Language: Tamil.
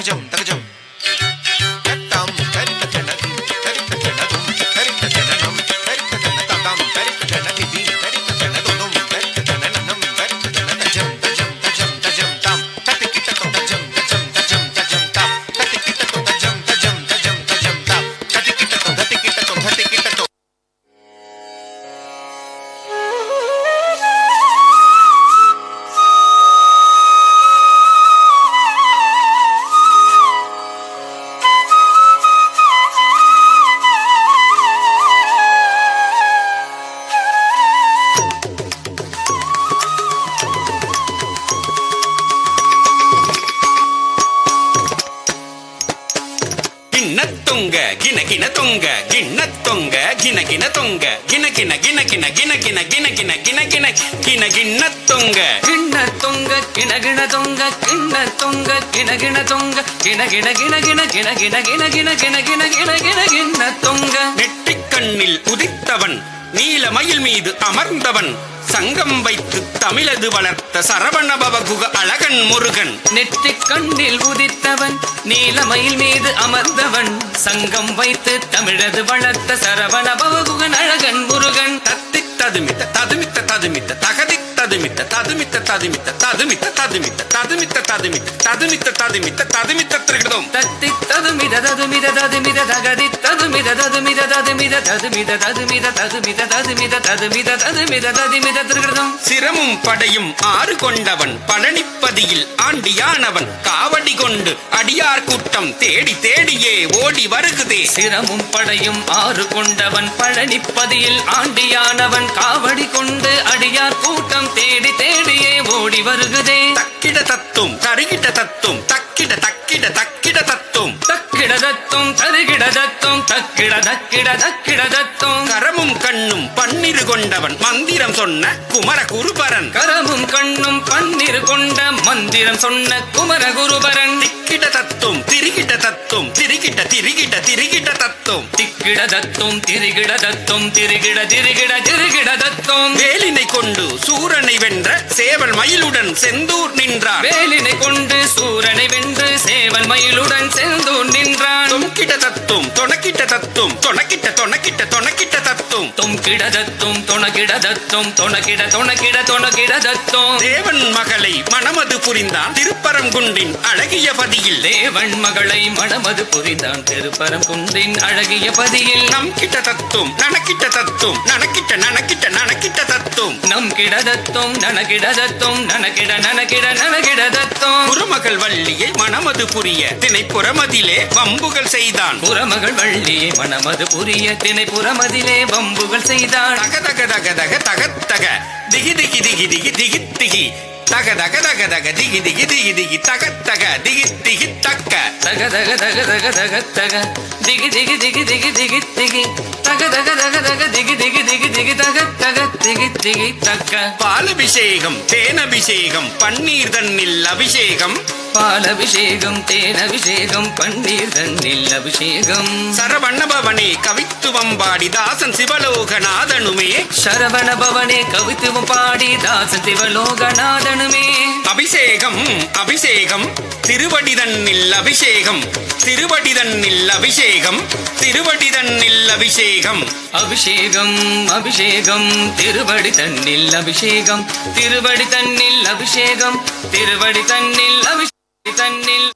닦아줘 닦아줘 தொங்க கின கின தொங்க கிண்ண தொங்க கின தொங்க கின கின கின கின கின கின கின கின கிண்ண தொங்க கிண்ண தொங்க கிண கிண தொங்க கிண்ண தொங்க கிண கிண தொங்க கிண கிண கிண கிண கிண கிண கிண கிண கிண கிண கிண கிண கிண்ண தொங்க நெற்றிக் கண்ணில் உதித்தவன் நீல மயில் மீது அமர்ந்தவன் சங்கம் வைத்து தமிழது வளர்த்த சரவணபவ குக அழகன் முருகன் நெற்றிக் கண்ணில் உதித்தவன் நீலமயில் மீது அமர்ந்தவன் சங்கம் வைத்து தமிழது வளர்த்த சரவண பவகுகன் அழகன் முருகன் தத்தி ததுமித்த ததுமித்த ததுமித்த தகதி ததுமித்த ததுமித்த ததுமித்த ததுமித்த ததுமித்த ததுமித்த ததுமித்த ததுமித்த ததுமித்த ததுமித்த திருகிடதும் தத்தி ததுமித ததுமித ததுமித தகதி ததுமித ததுமித ததுமித ததுமித ததுமித ததுமித ததுமித ததுமித ததுமித ததுமித திருகிருதம் சிரமும் படையும் ஆறு கொண்டவன் பழனிப்பதியில் ஆண்டியானவன். காவடி கொண்டு அடியார் கூட்டம் தேடி தேடியே ஓடி வருகுதே. சிரமும் படையும் ஆறு கொண்டவன் பழனிப்பதியில் ஆண்டியானவன். காவடி கொண்டு அடியார் கூட்டம் தேடி தேடியே ஓடி வருகுதே. தக்கிட தத்தும் தருகிட தத்தும் தத்தும் தருகிட தத்தும் தக்கிட தக்கிட தக்கிட தத்தும் கரமும் கண்ணும் பன்னிரு கொண்டவன் மந்திரம் சொன்ன குமர குருபரன் கரமும் கண்ணும் பன்னிரு கொண்ட மந்திரம் சொன்ன குமர குருபரன் திக்கிட தத்தும் திரிகிட தத்தும் திரிகிட திரிகிட திரிகிட தத்தும். திக்கிட தத்தும் திரிகிட தத்தும் திரிகிட திரிகிட திரிகிட தத்தும். வேலினை கொண்டு சூரனை வென்ற சேவல் மயிலுடன் செந்தூர் நின்றார். வேலினை கொண்டு சூரனை வென்று சேவல் மயிலுடன் செந்தூர் தத்தும் தொங்கிட தத்தும் தொணகிட தத்தும் தொணகிட தொணகிட தொணகிட தத்தும் தேவன் மகளை மணமது புரிந்தான் திருப்பரங்குன்றின் அழகிய பதியில். தேவன் மகளை மணமது புரிந்தான் திருப்பரம் குன்றின் அழகிய பதியில். நம் கிட்ட தத்தும் நனக்கிட்ட தத்தும் நனக்கிட்ட நனக்கிட்ட நனக்கிட்ட தத்தும். நம் கிடதத்தும் நனகிடதத்தும் நனகிட நனகிட நனகிடதத்தும் குருமகள் வள்ளியை மணமது புரிய திணைப்புறமதிலே வம்புகள் செய்தான். புறமகள் வள்ளியை மணமது புரிய திணை புறமதிலே வம்புகள் செய்தான் தக தக தக தக தக தக திகி திகி திகி திகி திகி திகி தக தக தக தக திகி திகி திகி திகி தக தக திகி திகி தக்க தக தக தக தக தக தக திகி திகி திகி திகி திகி திகி தக தக தக தக திகி திகி திகி திகி தக தக திகி திகி தக்க பாலபிஷேகம் தேனபிஷேகம் பன்னீர் தன்னில் அபிஷேகம் பாலபிஷேகம் தேனபிஷேகம் பன்னீர் தண்ணில் அபிஷேகம். சரவண்ணபவனே கவித்துவம் பாடி தாசன் சிவலோகநாதனுமே. சரவண பவனே கவித்துவம் பாடி தாசன் சிவலோகநாதனுமே. அபிஷேகம் அபிஷேகம் திருவடி தன்னில் அபிஷேகம் திருவடி தன்னில் அபிஷேகம் திருவடி தன்னில் அபிஷேகம். அபிஷேகம் அபிஷேகம் திருவடி தன்னில் அபிஷேகம் திருவடி தன்னில் அபிஷேகம் திருவடி தன்னில் அபிஷேகம் தன்னில்